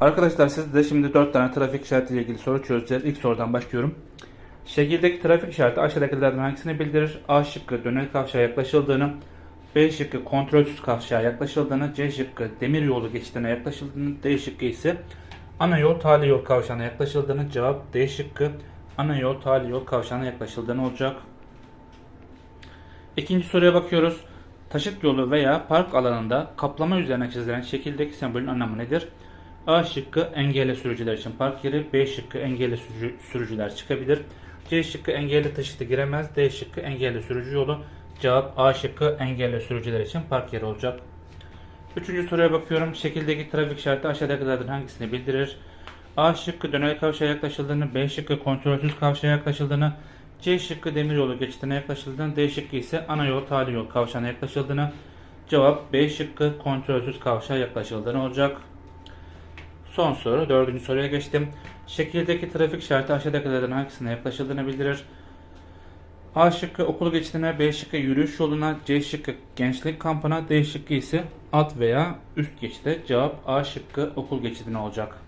Arkadaşlar sizde şimdi 4 tane trafik işareti ile ilgili soru çözeceğiz. İlk sorudan başlıyorum. Şekildeki trafik işareti aşağıdakilerden hangisini bildirir? A şıkkı dönel kavşağa yaklaşıldığını, B şıkkı kontrolsüz kavşağa yaklaşıldığını, C şıkkı demir yolu geçidine yaklaşıldığını, D şıkkı ise ana yol tali yol kavşağına yaklaşıldığını. Cevap D şıkkı ana yol tali yol kavşağına yaklaşıldığını olacak. İkinci soruya bakıyoruz. Taşıt yolu veya park alanında kaplama üzerine çizilen şekildeki sembolün anlamı nedir? A şıkkı engelli sürücüler için park yeri, B şıkkı engelli sürücü- sürücüler çıkabilir, C şıkkı engelli taşıtı giremez, D şıkkı engelli sürücü yolu. Cevap A şıkkı engelli sürücüler için park yeri olacak. Üçüncü soruya bakıyorum. Şekildeki trafik işareti aşağıdakilerden hangisini bildirir? A şıkkı dönel kavşağa yaklaşıldığını, B şıkkı kontrolsüz kavşağa yaklaşıldığını, C şıkkı demiryolu geçidine yaklaşıldığını, D şıkkı ise ana yol tali yol kavşağına yaklaşıldığını. Cevap B şıkkı kontrolsüz kavşağa yaklaşıldığını olacak. Son soru, dördüncü soruya geçtim. Şekildeki trafik işareti aşağıdakilerden hangisine yaklaşıldığını bildirir. A şıkkı okul geçidine, B şıkkı yürüyüş yoluna, C şıkkı gençlik kampına, D şıkkı ise alt veya üst geçide. Cevap A şıkkı okul geçidine olacak.